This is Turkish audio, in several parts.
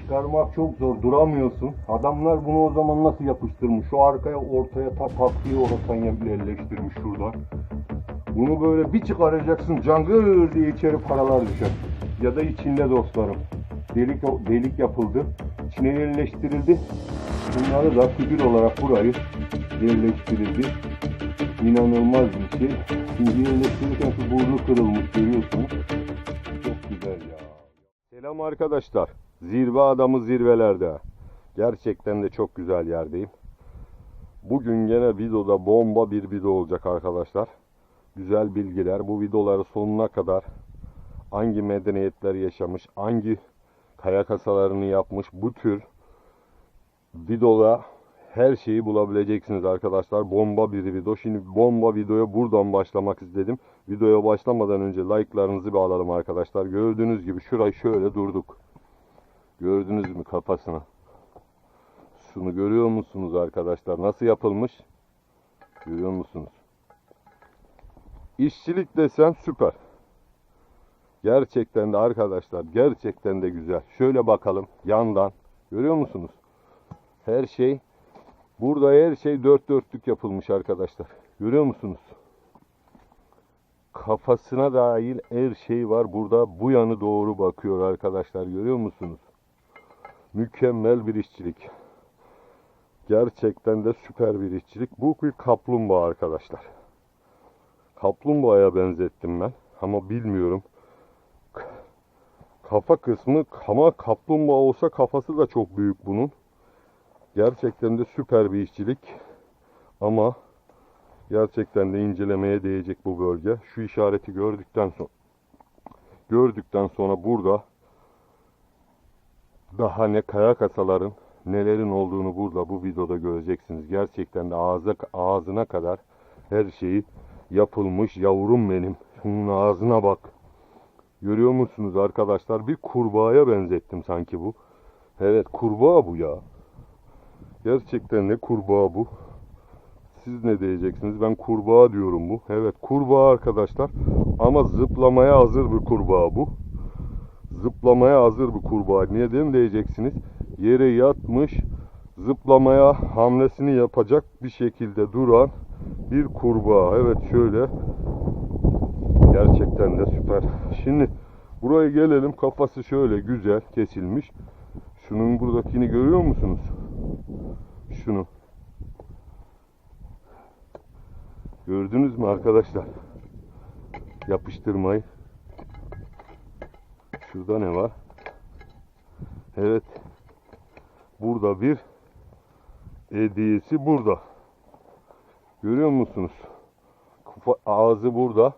Çıkarmak çok zor. Duramıyorsun. Adamlar bunu o zaman nasıl yapıştırmış? Şu arkaya ortaya ta takviye oradan yerleştirmiş şuradan. Bunu böyle bir çıkaracaksın cangır diye içeri paralar düşer. Ya da içinde dostlarım. Delik delik yapıldı. İçine yerleştirildi. Bunları da figür olarak burayı yerleştirildi. İnanılmaz bir şey. Şimdi yerleştirirken şu burnu kırılmış görüyorsunuz. Selam arkadaşlar. Zirve adamı zirvelerde. Gerçekten de çok güzel yerdeyim. Bugün gene videoda bomba bir video olacak arkadaşlar. Güzel bilgiler. Bu videoları sonuna kadar hangi medeniyetler yaşamış, hangi kaya kasalarını yapmış bu tür videoda her şeyi bulabileceksiniz arkadaşlar. Bomba bir video. Şimdi bomba videoya buradan başlamak istedim. Videoya başlamadan önce like'larınızı bir alalım arkadaşlar. Gördüğünüz gibi şurayı şöyle durduk. Gördünüz mü kafasını? Şunu görüyor musunuz arkadaşlar? Nasıl yapılmış? Görüyor musunuz? İşçilik desen süper. Gerçekten de arkadaşlar gerçekten de güzel. Şöyle bakalım yandan. Görüyor musunuz? Her şey burada her şey dört dörtlük yapılmış arkadaşlar. Görüyor musunuz? Kafasına dahil her şey var. Burada bu yanı doğru bakıyor arkadaşlar. Görüyor musunuz? Mükemmel bir işçilik. Gerçekten de süper bir işçilik. Bu bir kaplumbağa arkadaşlar. Kaplumbağaya benzettim ben. Ama bilmiyorum. Kafa kısmı ama kaplumbağa olsa kafası da çok büyük bunun. Gerçekten de süper bir işçilik. Ama gerçekten de incelemeye değecek bu bölge. Şu işareti gördükten sonra gördükten sonra burada daha ne kaya kasaların nelerin olduğunu burada bu videoda göreceksiniz. Gerçekten de ağza, ağzına kadar her şeyi yapılmış yavrum benim. Şunun ağzına bak. Görüyor musunuz arkadaşlar? Bir kurbağaya benzettim sanki bu. Evet kurbağa bu ya. Gerçekten de kurbağa bu. Siz ne diyeceksiniz? Ben kurbağa diyorum bu. Evet kurbağa arkadaşlar. Ama zıplamaya hazır bir kurbağa bu. Zıplamaya hazır bir kurbağa. Neden diyeceksiniz? Yere yatmış zıplamaya hamlesini yapacak bir şekilde duran bir kurbağa. Evet şöyle. Gerçekten de süper. Şimdi buraya gelelim. Kafası şöyle güzel kesilmiş. Şunun buradakini görüyor musunuz? Şunu. Gördünüz mü arkadaşlar? Yapıştırmayı. Şurada ne var? Evet. Burada bir hediyesi burada. Görüyor musunuz? Kafa, ağzı burada.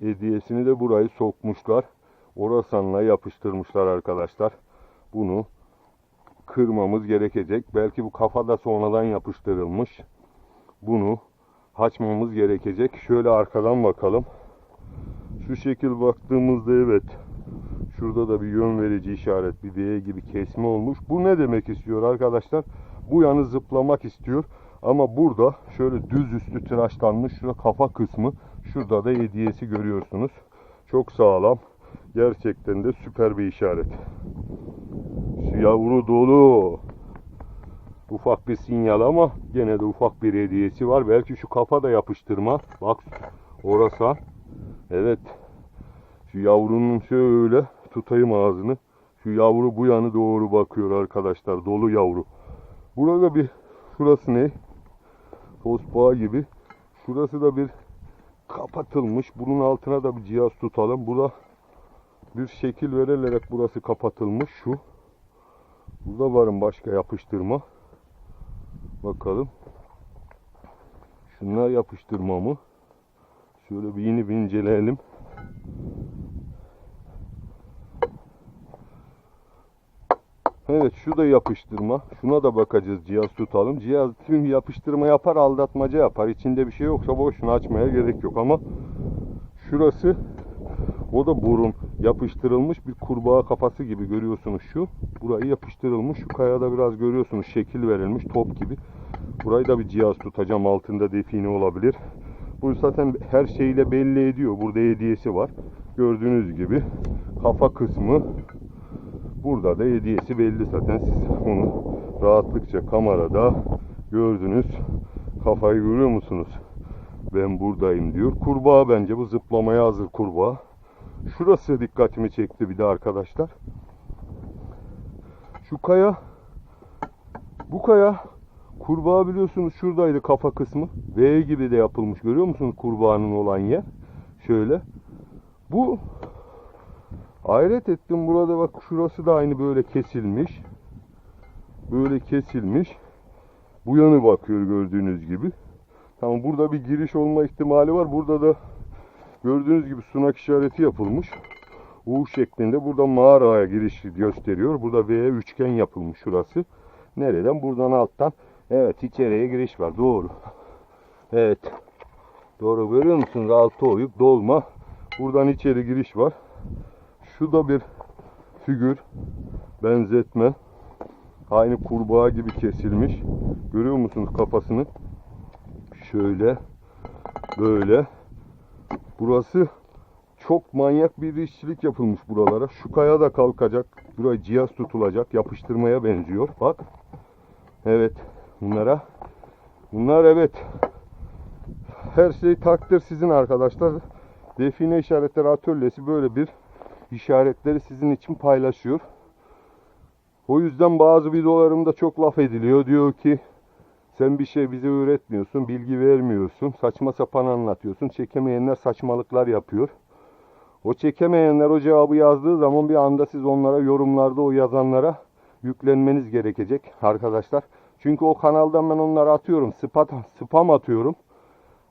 Hediyesini de burayı sokmuşlar. Orasanla yapıştırmışlar arkadaşlar. Bunu kırmamız gerekecek. Belki bu kafada sonradan yapıştırılmış. Bunu açmamız gerekecek. Şöyle arkadan bakalım. Şu şekil baktığımızda evet. Şurada da bir yön verici işaret, bir D gibi kesme olmuş. Bu ne demek istiyor arkadaşlar? Bu yanı zıplamak istiyor. Ama burada şöyle düz üstü tıraşlanmış. Şurada kafa kısmı. Şurada da hediyesi görüyorsunuz. Çok sağlam. Gerçekten de süper bir işaret. Yavru dolu. Ufak bir sinyal ama gene de ufak bir hediyesi var. Belki şu kafa da yapıştırma. Bak orası. Evet. Şu yavrunun şöyle tutayım ağzını. Şu yavru bu yanı doğru bakıyor arkadaşlar. Dolu yavru. Burada bir şurası ne? Tosbağa gibi. Şurası da bir kapatılmış. Bunun altına da bir cihaz tutalım. Burada bir şekil verilerek burası kapatılmış. Şu. Burada varım başka yapıştırma. Bakalım. Şunlar yapıştırma mı? Şöyle bir yeni bir inceleyelim. Evet şu da yapıştırma. Şuna da bakacağız cihaz tutalım. Cihaz tüm yapıştırma yapar aldatmaca yapar. İçinde bir şey yoksa boşuna açmaya gerek yok ama şurası o da burun yapıştırılmış bir kurbağa kafası gibi görüyorsunuz şu. Burayı yapıştırılmış. Şu kayada biraz görüyorsunuz şekil verilmiş top gibi. Burayı da bir cihaz tutacağım. Altında define olabilir. Bu zaten her şeyle belli ediyor. Burada hediyesi var. Gördüğünüz gibi kafa kısmı Burada da hediyesi belli zaten. Siz onu rahatlıkça kamerada gördünüz. Kafayı görüyor musunuz? Ben buradayım diyor. Kurbağa bence bu zıplamaya hazır kurbağa. Şurası dikkatimi çekti bir de arkadaşlar. Şu kaya bu kaya kurbağa biliyorsunuz şuradaydı kafa kısmı. V gibi de yapılmış görüyor musunuz kurbağanın olan yer? Şöyle. Bu hayret ettim burada bak şurası da aynı böyle kesilmiş. Böyle kesilmiş. Bu yanı bakıyor gördüğünüz gibi. Tamam burada bir giriş olma ihtimali var. Burada da gördüğünüz gibi sunak işareti yapılmış. U şeklinde burada mağaraya giriş gösteriyor. Burada V üçgen yapılmış şurası. Nereden? Buradan alttan. Evet içeriye giriş var. Doğru. Evet. Doğru görüyor musunuz? Altı oyuk dolma. Buradan içeri giriş var. Şu da bir figür. Benzetme. Aynı kurbağa gibi kesilmiş. Görüyor musunuz kafasını? Şöyle. Böyle. Burası çok manyak bir işçilik yapılmış buralara. Şu kaya da kalkacak. Buraya cihaz tutulacak. Yapıştırmaya benziyor. Bak. Evet. Bunlara. Bunlar evet. Her şey takdir sizin arkadaşlar. Define işaretleri atölyesi böyle bir işaretleri sizin için paylaşıyor. O yüzden bazı videolarımda çok laf ediliyor. Diyor ki sen bir şey bize öğretmiyorsun, bilgi vermiyorsun, saçma sapan anlatıyorsun. Çekemeyenler saçmalıklar yapıyor. O çekemeyenler o cevabı yazdığı zaman bir anda siz onlara yorumlarda o yazanlara yüklenmeniz gerekecek arkadaşlar. Çünkü o kanaldan ben onları atıyorum. Spam, spam atıyorum.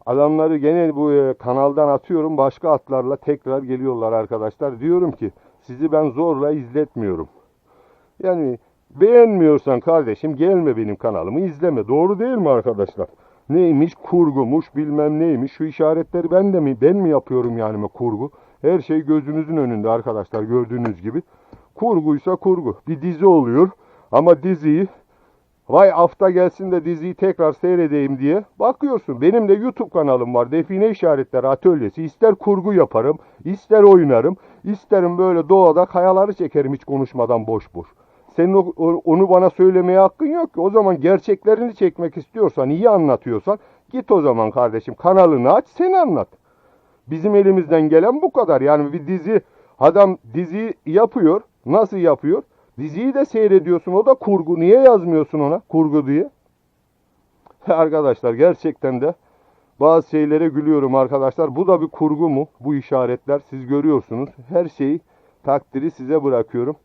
Adamları gene bu e, kanaldan atıyorum. Başka atlarla tekrar geliyorlar arkadaşlar. Diyorum ki sizi ben zorla izletmiyorum. Yani beğenmiyorsan kardeşim gelme benim kanalımı izleme. Doğru değil mi arkadaşlar? Neymiş kurgumuş bilmem neymiş. Şu işaretleri ben de mi ben mi yapıyorum yani mi kurgu? Her şey gözünüzün önünde arkadaşlar gördüğünüz gibi. Kurguysa kurgu. Bir dizi oluyor ama diziyi vay hafta gelsin de diziyi tekrar seyredeyim diye bakıyorsun. Benim de YouTube kanalım var. Define işaretleri atölyesi. İster kurgu yaparım, ister oynarım, isterim böyle doğada kayaları çekerim hiç konuşmadan boş boş. Senin onu bana söylemeye hakkın yok ki. O zaman gerçeklerini çekmek istiyorsan, iyi anlatıyorsan git o zaman kardeşim kanalını aç sen anlat. Bizim elimizden gelen bu kadar. Yani bir dizi adam diziyi yapıyor. Nasıl yapıyor? Diziyi de seyrediyorsun. O da kurgu. Niye yazmıyorsun ona kurgu diye? Arkadaşlar gerçekten de bazı şeylere gülüyorum arkadaşlar. Bu da bir kurgu mu? Bu işaretler siz görüyorsunuz. Her şeyi takdiri size bırakıyorum.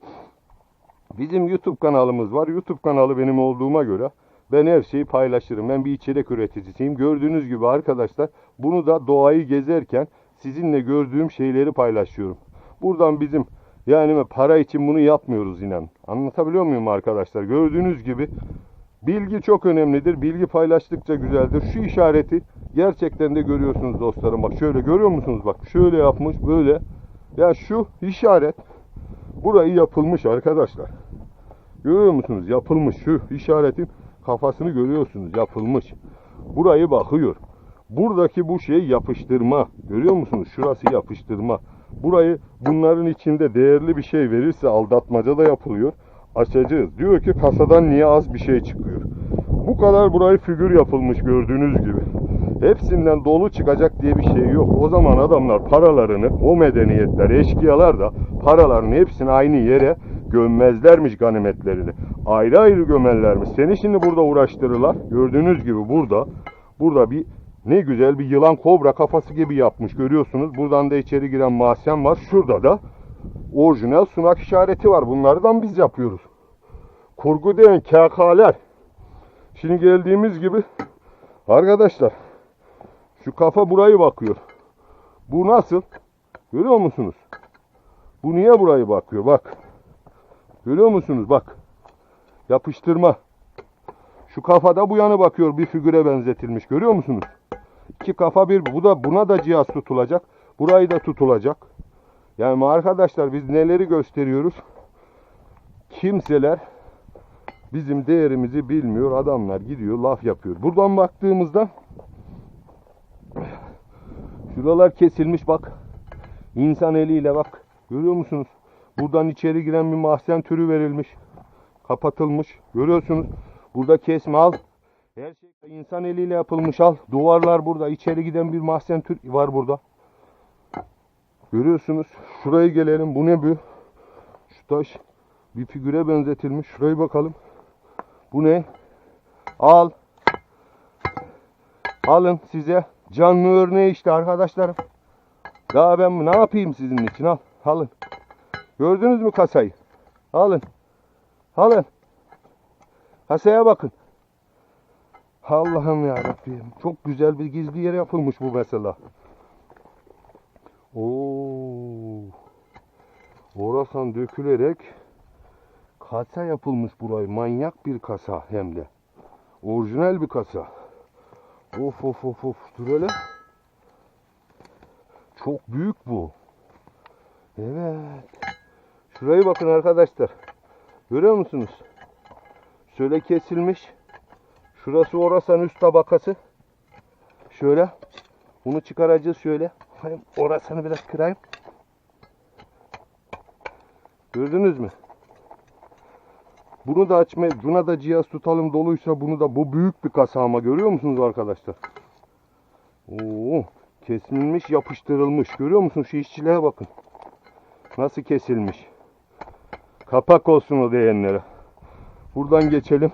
Bizim YouTube kanalımız var. YouTube kanalı benim olduğuma göre ben her şeyi paylaşırım. Ben bir içerik üreticisiyim. Gördüğünüz gibi arkadaşlar bunu da doğayı gezerken sizinle gördüğüm şeyleri paylaşıyorum. Buradan bizim yani para için bunu yapmıyoruz inan. Anlatabiliyor muyum arkadaşlar? Gördüğünüz gibi bilgi çok önemlidir. Bilgi paylaştıkça güzeldir. Şu işareti gerçekten de görüyorsunuz dostlarım. Bak şöyle görüyor musunuz? Bak şöyle yapmış böyle. Ya şu işaret burayı yapılmış arkadaşlar. Görüyor musunuz? Yapılmış şu işaretin kafasını görüyorsunuz. Yapılmış. Burayı bakıyor. Buradaki bu şey yapıştırma. Görüyor musunuz? Şurası yapıştırma. Burayı bunların içinde değerli bir şey verirse aldatmaca da yapılıyor. Açacağız. Diyor ki kasadan niye az bir şey çıkıyor. Bu kadar burayı figür yapılmış gördüğünüz gibi. Hepsinden dolu çıkacak diye bir şey yok. O zaman adamlar paralarını, o medeniyetler, eşkıyalar da paralarını hepsini aynı yere gömmezlermiş ganimetlerini. Ayrı ayrı gömerlermiş. Seni şimdi burada uğraştırırlar. Gördüğünüz gibi burada, burada bir ne güzel bir yılan kobra kafası gibi yapmış görüyorsunuz. Buradan da içeri giren mahzen var. Şurada da orijinal sunak işareti var. Bunlardan biz yapıyoruz. Kurgu diyen KK'ler. Şimdi geldiğimiz gibi arkadaşlar şu kafa burayı bakıyor. Bu nasıl? Görüyor musunuz? Bu niye burayı bakıyor? Bak. Görüyor musunuz? Bak. Yapıştırma. Şu kafada bu yanı bakıyor bir figüre benzetilmiş. Görüyor musunuz? İki kafa bir. Bu da buna da cihaz tutulacak. Burayı da tutulacak. Yani arkadaşlar biz neleri gösteriyoruz? Kimseler bizim değerimizi bilmiyor. Adamlar gidiyor laf yapıyor. Buradan baktığımızda şuralar kesilmiş bak. İnsan eliyle bak. Görüyor musunuz? Buradan içeri giren bir mahzen türü verilmiş. Kapatılmış. Görüyorsunuz. Burada kesme al. Her şey insan eliyle yapılmış al. Duvarlar burada. İçeri giden bir mahzen tür var burada. Görüyorsunuz. Şuraya gelelim. Bu ne bu? Şu taş bir figüre benzetilmiş. Şuraya bakalım. Bu ne? Al. Alın size canlı örneği işte arkadaşlarım. Daha ben ne yapayım sizin için al. Alın. Gördünüz mü kasayı? Alın. Alın. Kasaya bakın. Allah'ım ya Rabbim. Çok güzel bir gizli yer yapılmış bu mesela. Oo. Orasan dökülerek kasa yapılmış burayı. Manyak bir kasa hem de. Orijinal bir kasa. Of of of of. Dur hele. Çok büyük bu. Evet. Şuraya bakın arkadaşlar. Görüyor musunuz? Şöyle kesilmiş. Şurası orasan üst tabakası. Şöyle. Bunu çıkaracağız şöyle. Orasını biraz kırayım. Gördünüz mü? Bunu da açmaya, buna da cihaz tutalım doluysa bunu da bu büyük bir kasa ama görüyor musunuz arkadaşlar? Oo, kesilmiş, yapıştırılmış. Görüyor musunuz şu işçiliğe bakın. Nasıl kesilmiş. Kapak olsun o diyenlere. Buradan geçelim.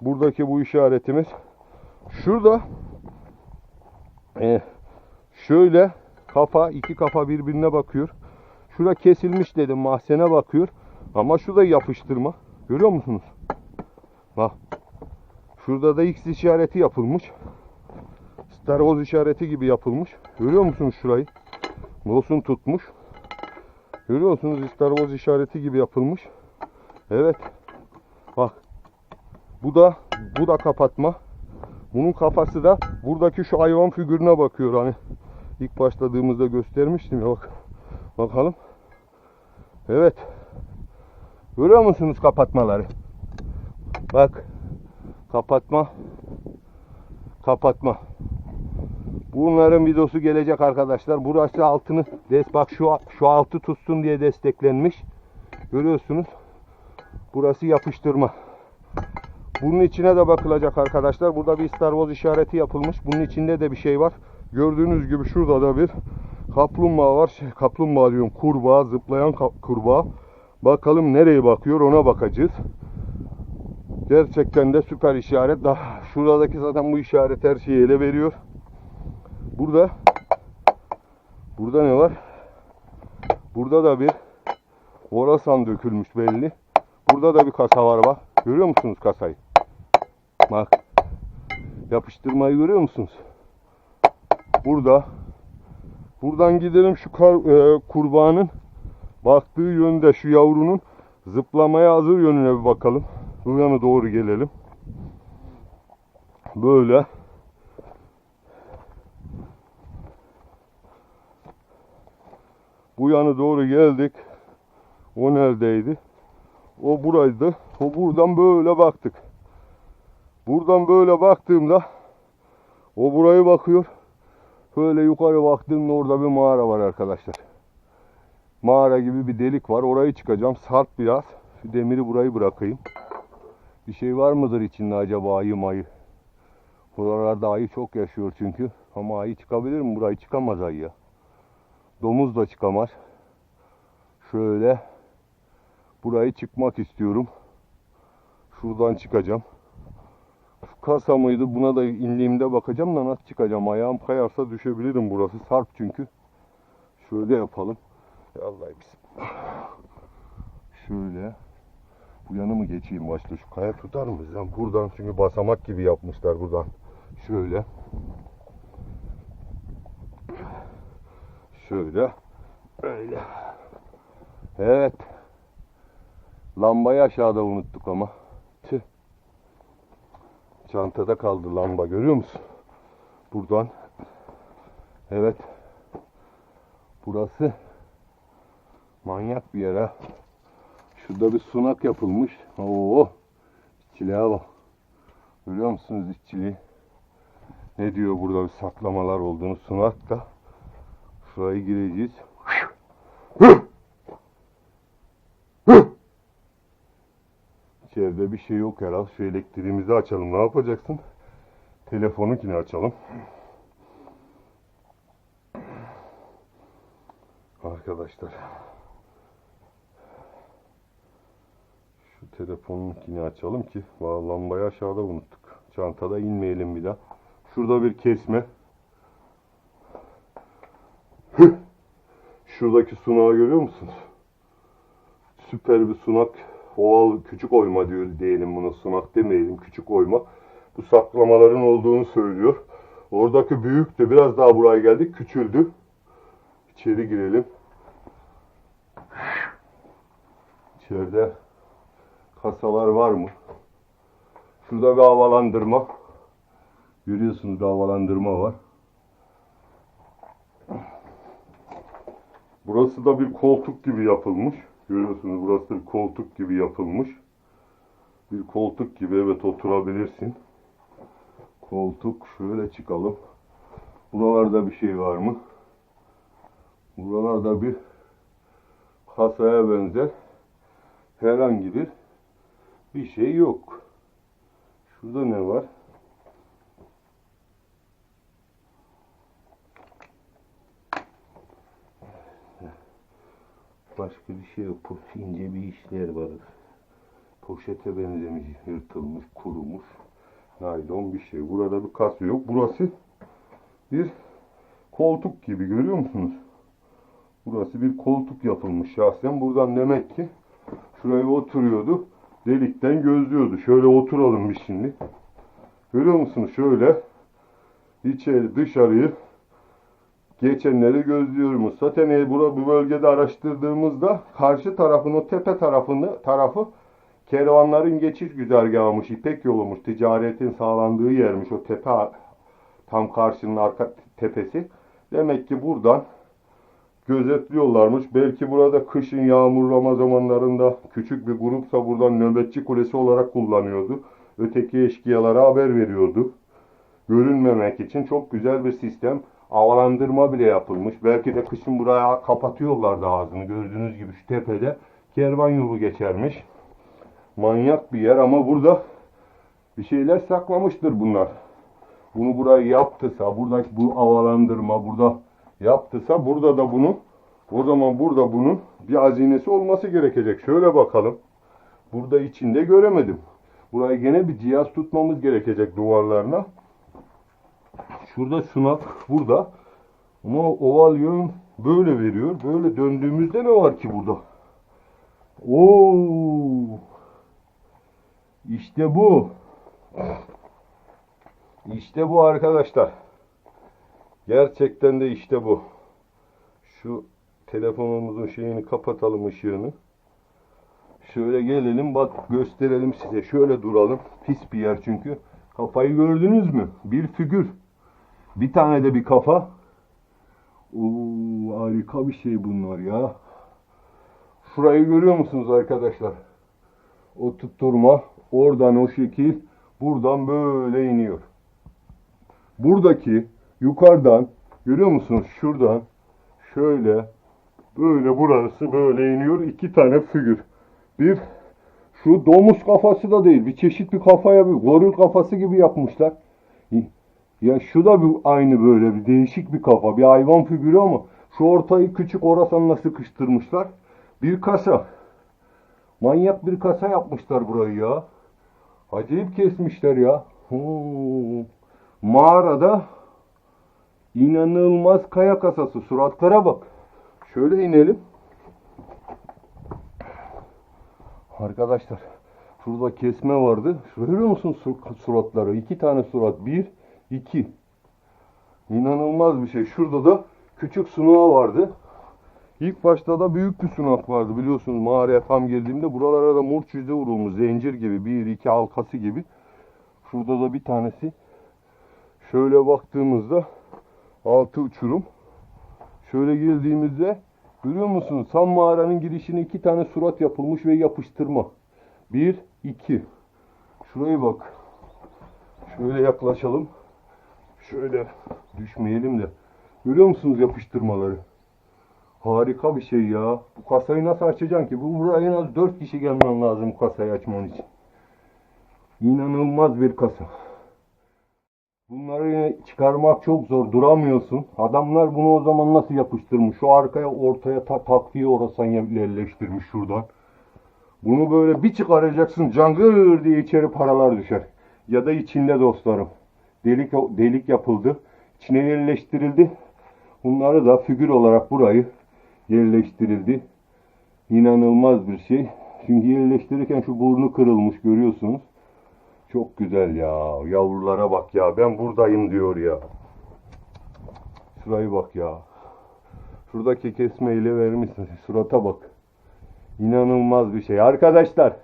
Buradaki bu işaretimiz. Şurada e, şöyle kafa, iki kafa birbirine bakıyor. Şurada kesilmiş dedim mahzene bakıyor. Ama şu da yapıştırma. Görüyor musunuz? Bak. Şurada da X işareti yapılmış. Wars işareti gibi yapılmış. Görüyor musunuz şurayı? Mosun tutmuş. Görüyor musunuz? Star Wars işareti gibi yapılmış. Evet. Bak. Bu da bu da kapatma. Bunun kafası da buradaki şu hayvan figürüne bakıyor hani. ilk başladığımızda göstermiştim ya bak. Bakalım. Evet. Görüyor musunuz kapatmaları? Bak. Kapatma. Kapatma. Bunların videosu gelecek arkadaşlar. Burası altını des bak şu şu altı tutsun diye desteklenmiş. Görüyorsunuz. Burası yapıştırma. Bunun içine de bakılacak arkadaşlar. Burada bir Star Wars işareti yapılmış. Bunun içinde de bir şey var. Gördüğünüz gibi şurada da bir kaplumbağa var. Şey, kaplumbağa diyorum. Kurbağa, zıplayan kurbağa. Bakalım nereye bakıyor ona bakacağız. Gerçekten de süper işaret. Daha şuradaki zaten bu işaret her şeyi ele veriyor. Burada burada ne var? Burada da bir orasan dökülmüş belli. Burada da bir kasa var bak. Görüyor musunuz kasayı? Bak. Yapıştırmayı görüyor musunuz? Burada. Buradan gidelim şu kar, e, kurbağanın baktığı yönde şu yavrunun zıplamaya hazır yönüne bir bakalım. Bu yana doğru gelelim. Böyle. Bu yana doğru geldik. O neredeydi? O buraydı. O buradan böyle baktık. Buradan böyle baktığımda o burayı bakıyor. Böyle yukarı baktığımda orada bir mağara var arkadaşlar. Mağara gibi bir delik var. Orayı çıkacağım. Sert biraz. Demiri burayı bırakayım. Bir şey var mıdır içinde acaba ayı mayı? Buralarda ayı çok yaşıyor çünkü. Ama ayı çıkabilir mi? Burayı çıkamaz ayı. Domuz da çıkamaz. Şöyle burayı çıkmak istiyorum. Şuradan çıkacağım. Şu kasa mıydı? Buna da indiğimde bakacağım da nasıl çıkacağım. Ayağım kayarsa düşebilirim burası. Sarp çünkü. Şöyle yapalım. Ya Allah bismillah. Şöyle. Bu yanı mı geçeyim başta? Şu kaya tutar mı? Yani buradan çünkü basamak gibi yapmışlar buradan. Şöyle. Şöyle. Öyle. Evet. Lambayı aşağıda unuttuk ama. Tüh. Çantada kaldı lamba görüyor musun? Buradan. Evet. Burası manyak bir yer ha. Şurada bir sunak yapılmış. Oo. İşçiliğe bak. Görüyor musunuz işçiliği? Ne diyor burada bir saklamalar olduğunu sunakta. Şurayı gireceğiz. Hıh! İçeride bir şey yok herhalde. Şu elektriğimizi açalım. Ne yapacaksın? Telefonunkini açalım. Arkadaşlar. Telefonunkini açalım ki Vallahi lambayı aşağıda unuttuk. Çantada inmeyelim bir daha. Şurada bir kesme. Şuradaki sunağı görüyor musunuz? Süper bir sunak. Oval küçük oyma diyor diyelim buna sunak demeyelim küçük oyma. Bu saklamaların olduğunu söylüyor. Oradaki büyük de biraz daha buraya geldik küçüldü. İçeri girelim. İçeride kasalar var mı? Şurada bir havalandırma. Görüyorsunuz havalandırma var. Burası da bir koltuk gibi yapılmış. Görüyorsunuz burası da bir koltuk gibi yapılmış. Bir koltuk gibi evet oturabilirsin. Koltuk şöyle çıkalım. Buralarda bir şey var mı? Buralarda bir kasaya benzer herhangi bir bir şey yok. Şurada ne var? Başka bir şey yok. İnce bir işler var. Poşete benzemiş, yırtılmış, kurumuş. Naylon bir şey. Burada bir kasa yok. Burası bir koltuk gibi görüyor musunuz? Burası bir koltuk yapılmış şahsen. Buradan demek ki şuraya oturuyordu. Delikten gözlüyordu. Şöyle oturalım bir şimdi. Görüyor musunuz? Şöyle içeri dışarıyı geçenleri gözlüyoruz. Zaten e, bura bu bölgede araştırdığımızda karşı tarafın o tepe tarafını tarafı kervanların geçiş güzergahıymış, İpek yolumuş, ticaretin sağlandığı yermiş o tepe tam karşının arka tepesi. Demek ki buradan gözetliyorlarmış. Belki burada kışın yağmurlama zamanlarında küçük bir grupsa buradan nöbetçi kulesi olarak kullanıyordu. Öteki eşkıyalara haber veriyordu. Görünmemek için çok güzel bir sistem. Havalandırma bile yapılmış. Belki de kışın buraya kapatıyorlardı ağzını. Gördüğünüz gibi şu tepede kervan yolu geçermiş. Manyak bir yer ama burada bir şeyler saklamıştır bunlar. Bunu buraya yaptısa, buradaki bu havalandırma burada yaptısa burada da bunu o zaman burada bunun bir hazinesi olması gerekecek. Şöyle bakalım. Burada içinde göremedim. Buraya gene bir cihaz tutmamız gerekecek duvarlarına. Şurada sunak burada. Ama oval yön böyle veriyor. Böyle döndüğümüzde ne var ki burada? Oo! İşte bu. İşte bu arkadaşlar. Gerçekten de işte bu. Şu telefonumuzun şeyini kapatalım ışığını. Şöyle gelelim bak gösterelim size. Şöyle duralım. Pis bir yer çünkü. Kafayı gördünüz mü? Bir figür. Bir tane de bir kafa. Oo, harika bir şey bunlar ya. Şurayı görüyor musunuz arkadaşlar? O tutturma. Oradan o şekil. Buradan böyle iniyor. Buradaki yukarıdan görüyor musunuz? Şuradan şöyle böyle burası böyle iniyor. iki tane figür. Bir şu domuz kafası da değil. Bir çeşit bir kafaya bir goril kafası gibi yapmışlar. Ya şu da bir aynı böyle bir değişik bir kafa. Bir hayvan figürü ama şu ortayı küçük orasanla sıkıştırmışlar. Bir kasa. Manyak bir kasa yapmışlar burayı ya. Acayip kesmişler ya. Hmm. Mağarada inanılmaz kaya kasası. Suratlara bak. Şöyle inelim. Arkadaşlar şurada kesme vardı. Görüyor musun sur- suratları? İki tane surat. Bir, iki. İnanılmaz bir şey. Şurada da küçük sunağı vardı. İlk başta da büyük bir sunak vardı biliyorsunuz mağaraya tam girdiğimde buralara da murç yüze vurulmuş zincir gibi bir iki halkası gibi. Şurada da bir tanesi. Şöyle baktığımızda altı uçurum. Şöyle girdiğimizde görüyor musunuz? Tam mağaranın girişine iki tane surat yapılmış ve yapıştırma. Bir, iki. Şuraya bak. Şöyle yaklaşalım. Şöyle düşmeyelim de. Görüyor musunuz yapıştırmaları? Harika bir şey ya. Bu kasayı nasıl açacaksın ki? Bu buraya en az 4 kişi gelmen lazım kasayı açman için. İnanılmaz bir kasa. Bunları çıkarmak çok zor. Duramıyorsun. Adamlar bunu o zaman nasıl yapıştırmış? Şu arkaya ortaya ta takviye orasan yerleştirmiş şuradan. Bunu böyle bir çıkaracaksın cangır diye içeri paralar düşer. Ya da içinde dostlarım. Delik delik yapıldı. İçine yerleştirildi. Bunları da figür olarak burayı yerleştirildi. İnanılmaz bir şey. Çünkü yerleştirirken şu burnu kırılmış görüyorsunuz. Çok güzel ya. Yavrulara bak ya. Ben buradayım diyor ya. Şurayı bak ya. Şuradaki kesmeyle vermişsin. Surata bak. İnanılmaz bir şey. Arkadaşlar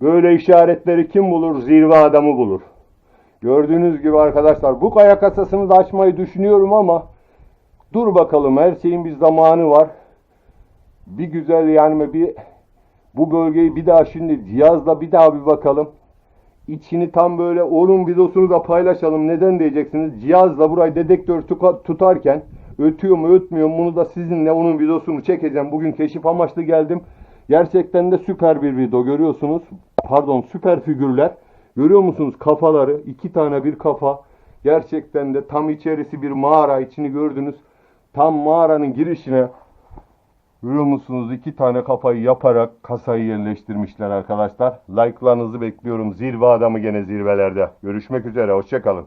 böyle işaretleri kim bulur? Zirve adamı bulur. Gördüğünüz gibi arkadaşlar bu kaya kasasını da açmayı düşünüyorum ama dur bakalım her şeyin bir zamanı var. Bir güzel yani bir bu bölgeyi bir daha şimdi cihazla bir daha bir bakalım. İçini tam böyle onun videosunu da paylaşalım. Neden diyeceksiniz? Cihazla burayı dedektör tutarken ötüyor mu ötmüyor mu bunu da sizinle onun videosunu çekeceğim. Bugün keşif amaçlı geldim. Gerçekten de süper bir video görüyorsunuz. Pardon süper figürler. Görüyor musunuz kafaları? iki tane bir kafa. Gerçekten de tam içerisi bir mağara. içini gördünüz. Tam mağaranın girişine Görüyor musunuz? iki tane kafayı yaparak kasayı yerleştirmişler arkadaşlar. Like'larınızı bekliyorum. Zirve adamı gene zirvelerde. Görüşmek üzere. Hoşçakalın.